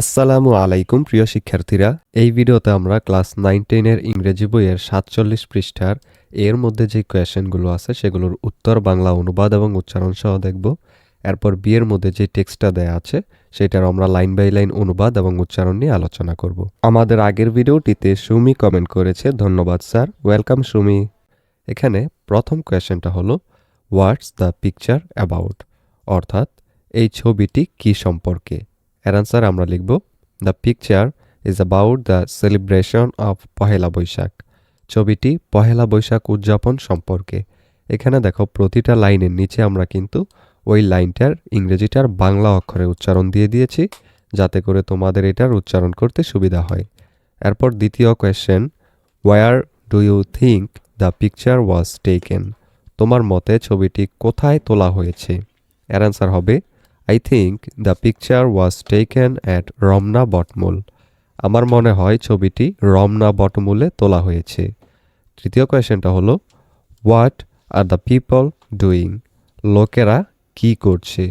আসসালামু আলাইকুম, প্রিয় শিক্ষার্থীরা। এই ভিডিওতে আমরা ক্লাস নাইন টেনের ইংরেজি বইয়ের সাতচল্লিশ পৃষ্ঠার এর মধ্যে যে কোয়েশনগুলো আছে, সেগুলোর উত্তর, বাংলা অনুবাদ এবং উচ্চারণ সহ দেখব। এরপর বিয়ের মধ্যে যে টেক্সটটা দেয়া আছে, সেটার আমরা লাইন বাই লাইন অনুবাদ এবং উচ্চারণ নিয়ে আলোচনা করব। আমাদের আগের ভিডিওটিতে সুমি কমেন্ট করেছে, ধন্যবাদ স্যার, ওয়েলকাম সুমি। এখানে প্রথম কোয়েশনটা হলো, হোয়াটস দ্য পিকচার অ্যাবাউট? অর্থাৎ, এই ছবিটি কি সম্পর্কে? এর আনসার আমরা লিখব the picture is about the celebration of Pohela Boishakh. ছবিটি পহেলা বৈশাখ উদযাপন সম্পর্কে। এখানে দেখো, প্রতিটা লাইনের নিচে আমরা কিন্তু ওই লাইনটার ইংরেজিটার বাংলা অক্ষরে উচ্চারণ দিয়ে দিয়েছি, যাতে করে তোমাদের এটার উচ্চারণ করতে সুবিধা হয়। এরপর দ্বিতীয় question where do you think the picture was taken তোমার মতে ছবিটি কোথায় তোলা হয়েছে? এর আনসার হবে I think the picture was taken at Ramna Batamul আমার মনে হয় ছবিটি রমনা বটমূলে তোলা হয়েছে। তৃতীয় কোয়েশ্চেনটা হলো what are the people doing লোকেরা কি করছে?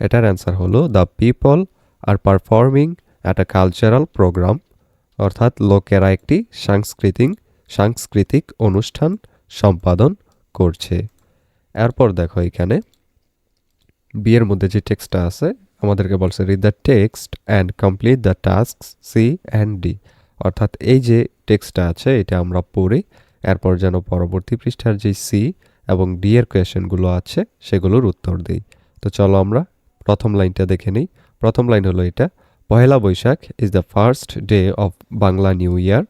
এটার অ্যান্সার হলো the people are performing at a cultural program অর্থাৎ লোকেরা একটি সাংস্কৃতিক সাংস্কৃতিক অনুষ্ঠান সম্পাদন করছে। এরপর দেখো এখানে বিয়ের মধ্যে যে টেক্সটটা আছে, আমাদেরকে বলছে read the text and complete the task C and D অর্থাৎ এই যে টেক্সটটা আছে, এটা আমরা পড়ি, এরপর যেন পরবর্তী পৃষ্ঠার যে সি এবং ডি এর কোয়েশনগুলো আছে, সেগুলোর উত্তর দিই। তো চলো আমরা প্রথম লাইনটা দেখে নিই। প্রথম লাইন হলো এটা, Pohela Boishakh is the first day of Bangla new year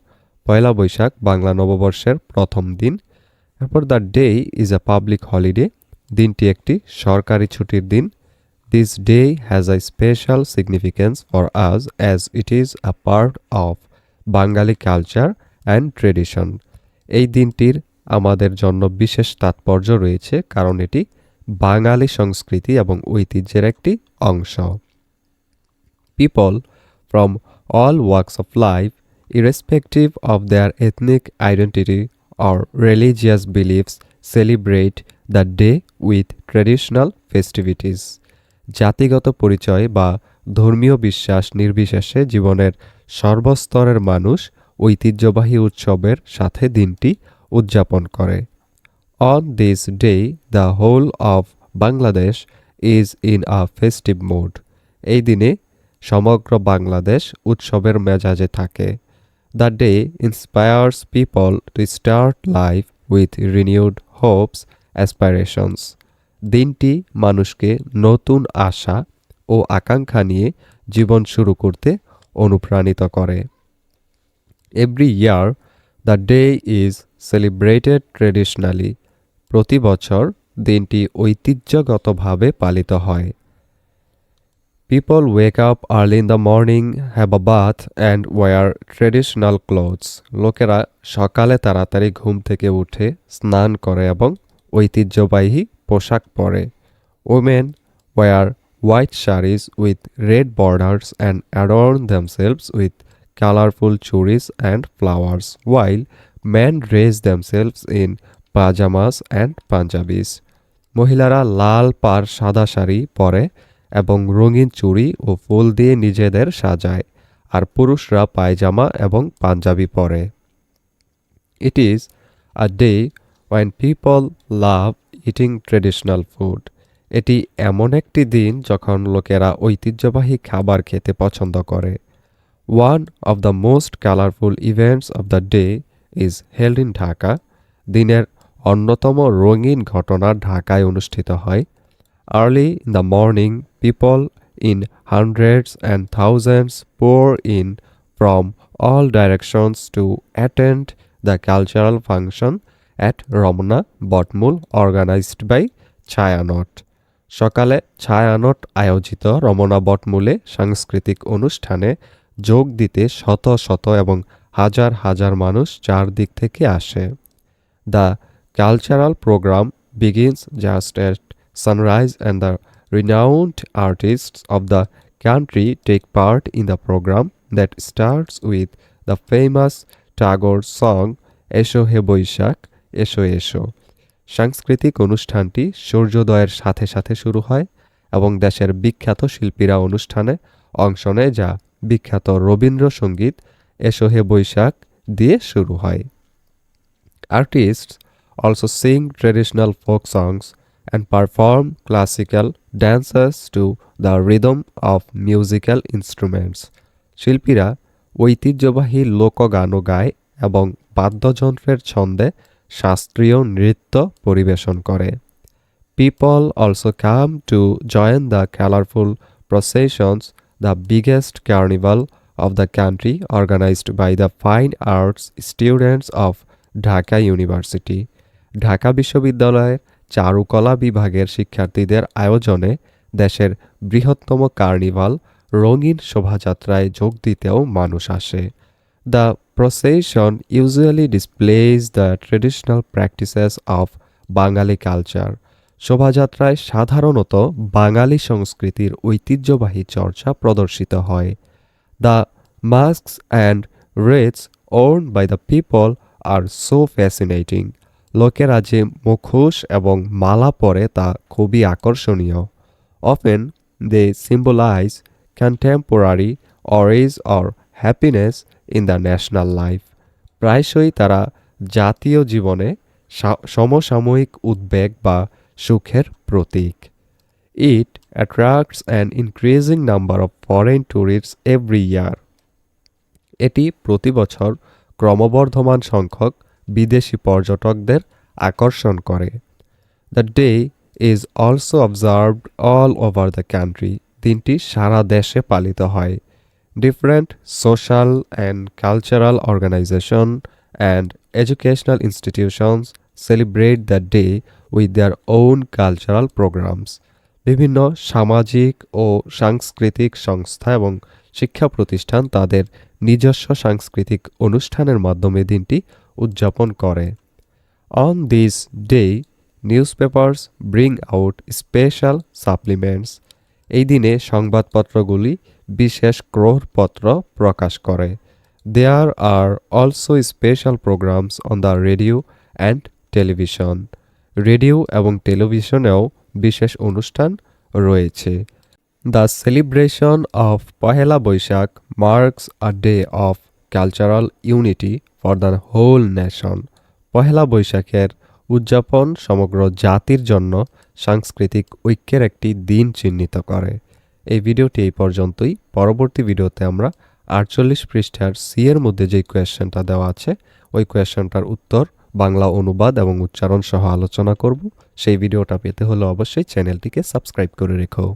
Poila Boishakh, Bangla নববর্ষের প্রথম দিন। এরপর the day is a public holiday দিনটি একটি সরকারি ছুটির দিন। This day has a special significance for us as it is a part of Bengali culture and tradition এই দিনটির আমাদের জন্য বিশেষ তাৎপর্য রয়েছে কারণ এটি বাঙালি সংস্কৃতি এবং ঐতিহ্যের একটি অংশ। People from all works of life irrespective of their ethnic identity or religious beliefs, celebrate the day with traditional festivities. জাতিগত পরিচয় বা ধর্মীয় বিশ্বাস নির্বিশেষে জীবনের সর্বস্তরের মানুষ ঐতিহ্যবাহী উৎসবের সাথে দিনটি উদযাপন করে। On this day the whole of Bangladesh is in a festive mood এই দিনে সমগ্র বাংলাদেশ উৎসবের মেজাজে থাকে। The day inspires people to start life with renewed hopes aspirations দিনটি মানুষকে নতুন আশা ও আকাঙ্ক্ষা নিয়ে জীবন শুরু করতে অনুপ্রাণিত করে। Every year the day is celebrated traditionally প্রতি বছর দিনটি ঐতিহ্যগতভাবে পালিত হয়। People wake up early in the morning, have a bath and wear traditional clothes. লোকেরা সকালে তাড়াতাড়ি ঘুম থেকে উঠে স্নান করে এবং ঐতিহ্যবাহী পোশাক পরে। Women wear white saris with red borders and adorn themselves with colorful churis and flowers, while men dress themselves in pajamas and panjabis মহিলারা লাল পার সাদা শাড়ি পরে এবং রঙিন চুড়ি ও ফুল দিয়ে নিজেদের সাজায় আর পুরুষরা পায়জামা এবং পাঞ্জাবি পরে। It is a day when people love eating traditional food এটি এমন একটি দিন যখন লোকেরা ঐতিহ্যবাহী খাবার খেতে পছন্দ করে। One of the most colourful events of the day is held in Dhaka দিনের অন্যতম রঙিন ঘটনা ঢাকায় অনুষ্ঠিত হয়। Early in the morning, people in hundreds and thousands pour in from all directions to attend the cultural function at Ramna Batamul organised by Chhayanaut সকালে ছায়ানট আয়োজিত রমনা বটমূলে সাংস্কৃতিক অনুষ্ঠানে যোগ দিতে শত শত এবং হাজার হাজার মানুষ চারদিক থেকে আসে। The cultural program begins just at sunrise and the renowned artist of the country take part in the program that starts with the famous Tagore song Esho He Boishakh এসো এসো। সাংস্কৃতিক অনুষ্ঠানটি সূর্যোদয়ের সাথে সাথে শুরু হয় এবং দেশের বিখ্যাত শিল্পীরা অনুষ্ঠানে অংশ নেয় যা বিখ্যাত রবীন্দ্রসঙ্গীত, এসো হে বৈশাখ, দিয়ে শুরু হয়। Artists also sing traditional folk songs and perform classical dancers to the rhythm of musical instruments শিল্পীরা ঐতিহ্যবাহী লোকগানও গায় এবং বাদ্যযন্ত্রের ছন্দে শাস্ত্রীয় নৃত্য পরিবেশন করে। People also come to join the colourful processions the biggest carnival of the country, organized by the fine arts students of Dhaka university Dhaka বিশ্ববিদ্যালয়ের চারুকলা বিভাগের শিক্ষার্থীদের আয়োজনে দেশের বৃহত্তম কার্নিভাল রঙিন শোভাযাত্রায় যোগ দিতেও মানুষ আসে। The procession usually displays the traditional practices of Bengali culture শোভাযাত্রায় সাধারণত বাঙালি সংস্কৃতির ঐতিহ্যবাহী চর্চা প্রদর্শিত হয়। The masks and wreaths worn by the people are so fascinating. লোকেরা যে মুখোশ এবং মালা পরে তা খুবই আকর্ষণীয়। Often they symbolise contemporary অরেজ or happiness in the national life প্রায়শই তারা জাতীয় জীবনে সমসাময়িক উদ্বেগ বা সুখের প্রতীক। It attracts an increasing number of foreign tourist every year এটি প্রতি বছর ক্রমবর্ধমান সংখ্যক বিদেশি পর্যটকদের আকর্ষণ করে। The day is also observed all over the country দিনটি সারা দেশে পালিত হয়। Different social and cultural organisation and educational institutions celebrate the day with their own cultural programs বিভিন্ন সামাজিক ও সাংস্কৃতিক সংস্থা এবং শিক্ষা প্রতিষ্ঠান তাদের নিজস্ব সাংস্কৃতিক অনুষ্ঠানের মাধ্যমে দিনটি উদযাপন করে। On this day newspapers bring out special supplements এই দিনে সংবাদপত্রগুলি বিশেষ ক্রোড়পত্র প্রকাশ করে। There are also special programs on the radio and television radio এবং টেলিভিশনেও বিশেষ অনুষ্ঠান রয়েছে। The celebration of Pohela Boishakh marks a day of cultural unity for the whole nation Pohela বৈশাখের উদযাপন সমগ্র জাতির জন্য সাংস্কৃতিক ঐক্যের একটি দিন চিহ্নিত করে। এই ভিডিওটি এই পর্যন্তই। পরবর্তী ভিডিওতে আমরা আটচল্লিশ পৃষ্ঠার সি এর মধ্যে যে কোয়েশ্চেনটা দেওয়া আছে, ওই কোয়েশ্চেনটার উত্তর, বাংলা অনুবাদ এবং উচ্চারণ সহ আলোচনা করব। সেই ভিডিওটা পেতে হলে অবশ্যই চ্যানেলটিকে সাবস্ক্রাইব করে রেখো।